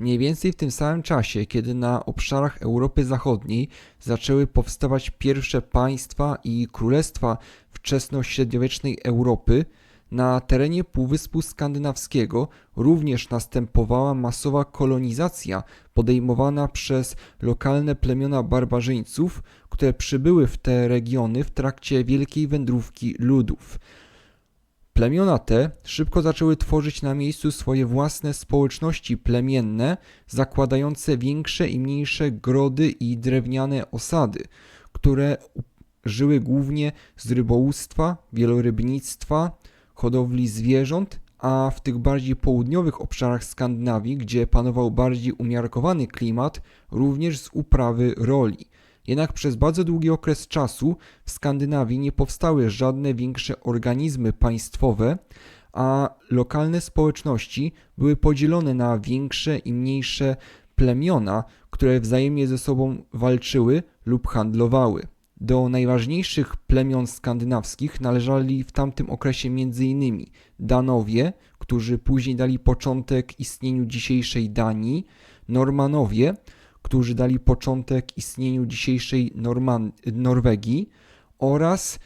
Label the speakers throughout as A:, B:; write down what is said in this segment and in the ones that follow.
A: Mniej więcej w tym samym czasie, kiedy na obszarach Europy Zachodniej zaczęły powstawać pierwsze państwa i królestwa wczesnośredniowiecznej Europy, na terenie Półwyspu Skandynawskiego również następowała masowa kolonizacja podejmowana przez lokalne plemiona barbarzyńców, które przybyły w te regiony w trakcie wielkiej wędrówki ludów. Plemiona te szybko zaczęły tworzyć na miejscu swoje własne społeczności plemienne, zakładające większe i mniejsze grody i drewniane osady, które żyły głównie z rybołówstwa, wielorybnictwa, hodowli zwierząt, a w tych bardziej południowych obszarach Skandynawii, gdzie panował bardziej umiarkowany klimat, również z uprawy roli. Jednak przez bardzo długi okres czasu w Skandynawii nie powstały żadne większe organizmy państwowe, a lokalne społeczności były podzielone na większe i mniejsze plemiona, które wzajemnie ze sobą walczyły lub handlowały. Do najważniejszych plemion skandynawskich należeli w tamtym okresie m.in. Danowie, którzy później dali początek istnieniu dzisiejszej Danii, Normanowie, którzy dali początek istnieniu dzisiejszej Norman Norwegii oraz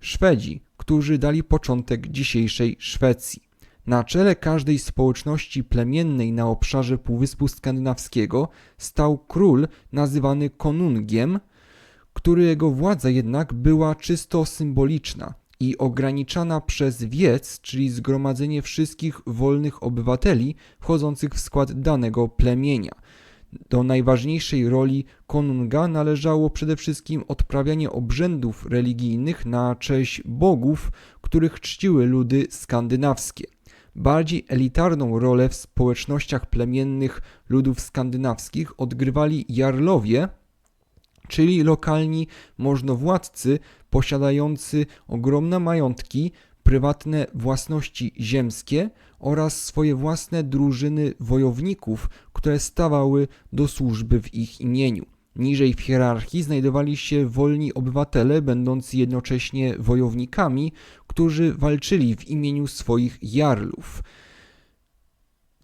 A: Szwedzi, którzy dali początek dzisiejszej Szwecji. Na czele każdej społeczności plemiennej na obszarze Półwyspu Skandynawskiego stał król nazywany konungiem, którego władza jednak była czysto symboliczna i ograniczana przez wiec, czyli zgromadzenie wszystkich wolnych obywateli wchodzących w skład danego plemienia. Do najważniejszej roli konunga należało przede wszystkim odprawianie obrzędów religijnych na cześć bogów, których czciły ludy skandynawskie. Bardziej elitarną rolę w społecznościach plemiennych ludów skandynawskich odgrywali jarlowie, czyli lokalni możnowładcy posiadający ogromne majątki, prywatne własności ziemskie oraz swoje własne drużyny wojowników, które stawały do służby w ich imieniu. Niżej w hierarchii znajdowali się wolni obywatele, będący jednocześnie wojownikami, którzy walczyli w imieniu swoich jarlów.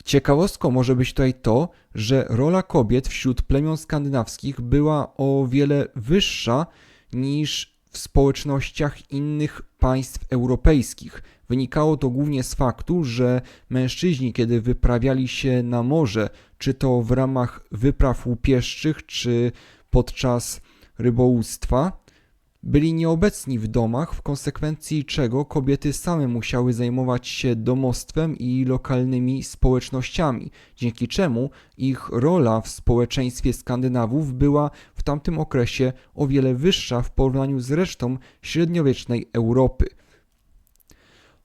A: Ciekawostką może być tutaj to, że rola kobiet wśród plemion skandynawskich była o wiele wyższa niż w społecznościach innych państw europejskich. Wynikało to głównie z faktu, że mężczyźni, kiedy wyprawiali się na morze, czy to w ramach wypraw łupieszczych, czy podczas rybołówstwa, byli nieobecni w domach, w konsekwencji czego kobiety same musiały zajmować się domostwem i lokalnymi społecznościami, dzięki czemu ich rola w społeczeństwie Skandynawów była w tamtym okresie o wiele wyższa w porównaniu z resztą średniowiecznej Europy.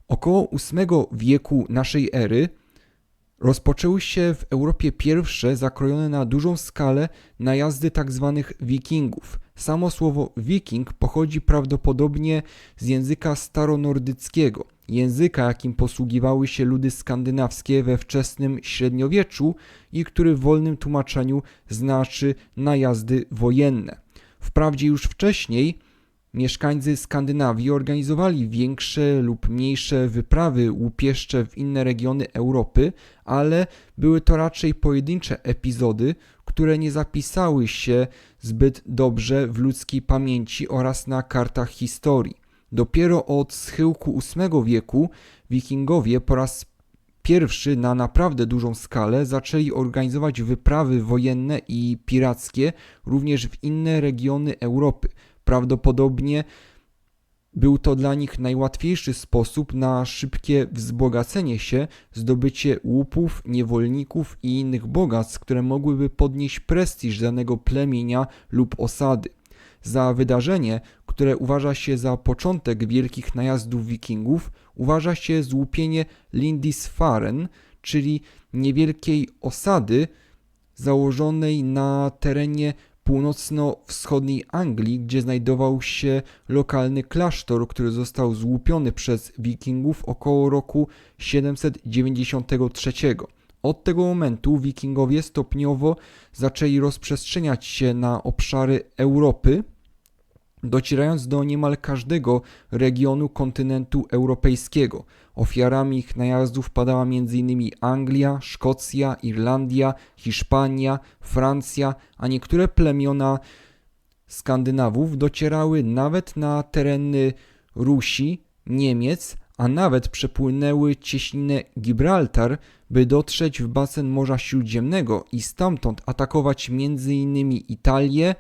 A: Około VIII wieku naszej ery rozpoczęły się w Europie pierwsze zakrojone na dużą skalę najazdy tzw. Tak wikingów – Samo słowo wiking pochodzi prawdopodobnie z języka staronordyckiego, języka jakim posługiwały się ludy skandynawskie we wczesnym średniowieczu i który w wolnym tłumaczeniu znaczy najazdy wojenne. Wprawdzie już wcześniej Mieszkańcy Skandynawii organizowali większe lub mniejsze wyprawy łupieszcze w inne regiony Europy, ale były to raczej pojedyncze epizody, które nie zapisały się zbyt dobrze w ludzkiej pamięci oraz na kartach historii. Dopiero od schyłku VIII wieku wikingowie po raz pierwszy na naprawdę dużą skalę zaczęli organizować wyprawy wojenne i pirackie również w inne regiony Europy. Prawdopodobnie był to dla nich najłatwiejszy sposób na szybkie wzbogacenie się, zdobycie łupów, niewolników i innych bogactw, które mogłyby podnieść prestiż danego plemienia lub osady. Za wydarzenie, które uważa się za początek wielkich najazdów wikingów, uważa się złupienie Lindisfaren, czyli niewielkiej osady założonej na terenie północno-wschodniej Anglii, gdzie znajdował się lokalny klasztor, który został złupiony przez wikingów około roku 793. Od tego momentu wikingowie stopniowo zaczęli rozprzestrzeniać się na obszary Europy, docierając do niemal każdego regionu kontynentu europejskiego. Ofiarami ich najazdów padała m.in. Anglia, Szkocja, Irlandia, Hiszpania, Francja, a niektóre plemiona Skandynawów docierały nawet na tereny Rusi, Niemiec, a nawet przepłynęły cieśninę Gibraltar, by dotrzeć w basen Morza Śródziemnego i stamtąd atakować m.in. Italię,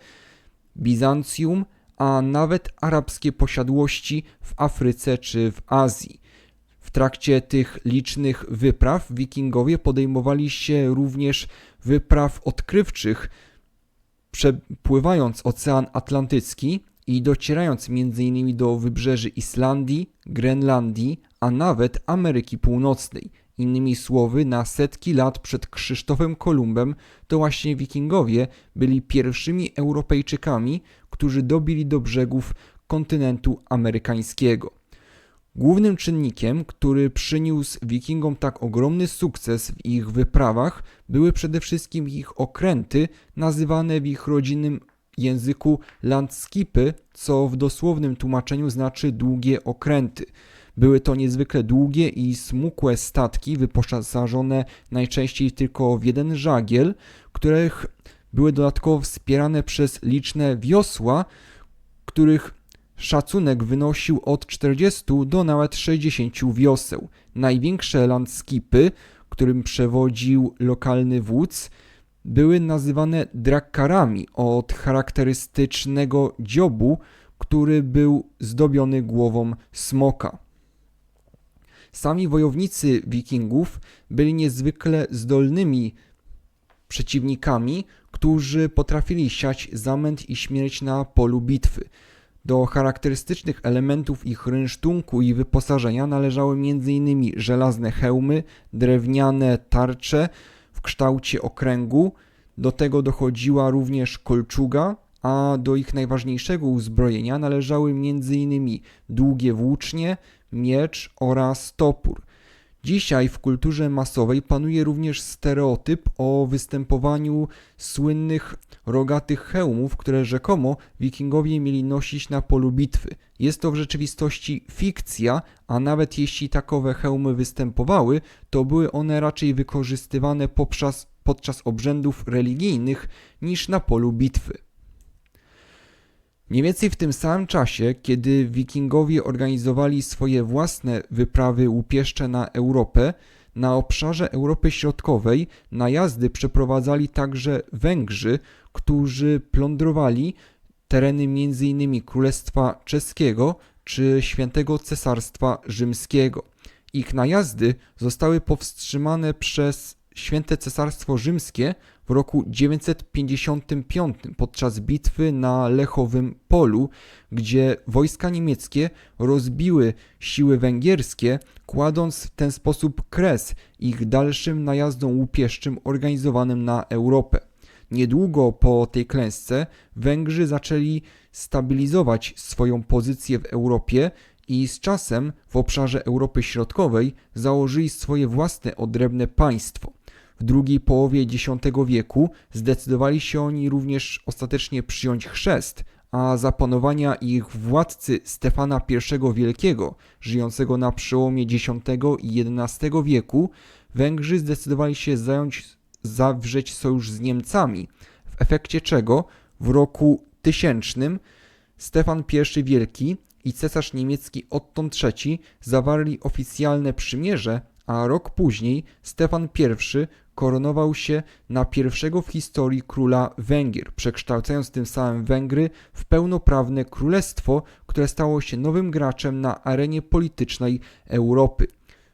A: Bizancjum, a nawet arabskie posiadłości w Afryce czy w Azji. W trakcie tych licznych wypraw wikingowie podejmowali się również wypraw odkrywczych, przepływając Ocean Atlantycki i docierając m.in. do wybrzeży Islandii, Grenlandii, a nawet Ameryki Północnej. Innymi słowy, na setki lat przed Krzysztofem Kolumbem to właśnie wikingowie byli pierwszymi Europejczykami, którzy dobili do brzegów kontynentu amerykańskiego. Głównym czynnikiem, który przyniósł wikingom tak ogromny sukces w ich wyprawach, były przede wszystkim ich okręty, nazywane w ich rodzinnym języku landskipy, co w dosłownym tłumaczeniu znaczy długie okręty. Były to niezwykle długie i smukłe statki, wyposażone najczęściej tylko w jeden żagiel, których były dodatkowo wspierane przez liczne wiosła, których szacunek wynosił od 40 do nawet 60 wioseł. Największe landskipy, którym przewodził lokalny wódz, były nazywane drakkarami od charakterystycznego dziobu, który był zdobiony głową smoka. Sami wojownicy wikingów byli niezwykle zdolnymi przeciwnikami, którzy potrafili siać zamęt i śmierć na polu bitwy. Do charakterystycznych elementów ich rynsztunku i wyposażenia należały m.in. żelazne hełmy, drewniane tarcze w kształcie okręgu, do tego dochodziła również kolczuga, a do ich najważniejszego uzbrojenia należały m.in. długie włócznie, miecz oraz topór. Dzisiaj w kulturze masowej panuje również stereotyp o występowaniu słynnych rogatych hełmów, które rzekomo wikingowie mieli nosić na polu bitwy. Jest to w rzeczywistości fikcja, a nawet jeśli takowe hełmy występowały, to były one raczej wykorzystywane podczas, podczas obrzędów religijnych niż na polu bitwy. Mniej więcej w tym samym czasie, kiedy wikingowie organizowali swoje własne wyprawy łupieszcze na Europę, na obszarze Europy Środkowej najazdy przeprowadzali także Węgrzy, którzy plądrowali tereny m.in. Królestwa Czeskiego czy Świętego Cesarstwa Rzymskiego. Ich najazdy zostały powstrzymane przez Święte Cesarstwo Rzymskie w roku 955 podczas bitwy na Lechowym Polu, gdzie wojska niemieckie rozbiły siły węgierskie, kładąc w ten sposób kres ich dalszym najazdom łupieszczym organizowanym na Europę. Niedługo po tej klęsce Węgrzy zaczęli stabilizować swoją pozycję w Europie i z czasem w obszarze Europy Środkowej założyli swoje własne odrębne państwo. W drugiej połowie X wieku zdecydowali się oni również ostatecznie przyjąć chrzest, a za panowania ich władcy Stefana I Wielkiego, żyjącego na przełomie X i XI wieku, Węgrzy zdecydowali się zająć, zawrzeć sojusz z Niemcami, w efekcie czego w roku tysięcznym Stefan I Wielki i cesarz niemiecki Otton III zawarli oficjalne przymierze, a rok później Stefan I koronował się na pierwszego w historii króla Węgier, przekształcając tym samym Węgry w pełnoprawne królestwo, które stało się nowym graczem na arenie politycznej Europy.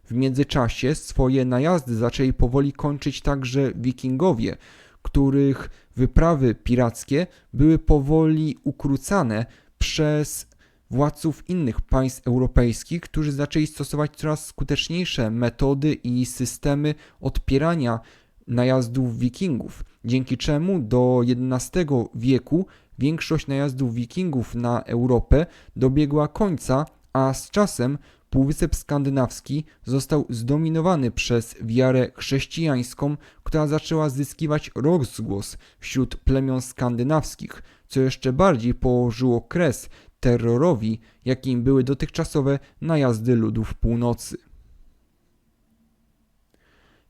A: W międzyczasie swoje najazdy zaczęli powoli kończyć także wikingowie, których wyprawy pirackie były powoli ukrócane przez władców innych państw europejskich, którzy zaczęli stosować coraz skuteczniejsze metody i systemy odpierania najazdów wikingów, dzięki czemu do XI wieku większość najazdów wikingów na Europę dobiegła końca, a z czasem Półwysep Skandynawski został zdominowany przez wiarę chrześcijańską, która zaczęła zyskiwać rozgłos wśród plemion skandynawskich, co jeszcze bardziej położyło kres terrorowi, jakim były dotychczasowe najazdy ludów północy.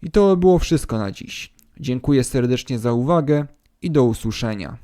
A: I to było wszystko na dziś. Dziękuję serdecznie za uwagę i do usłyszenia.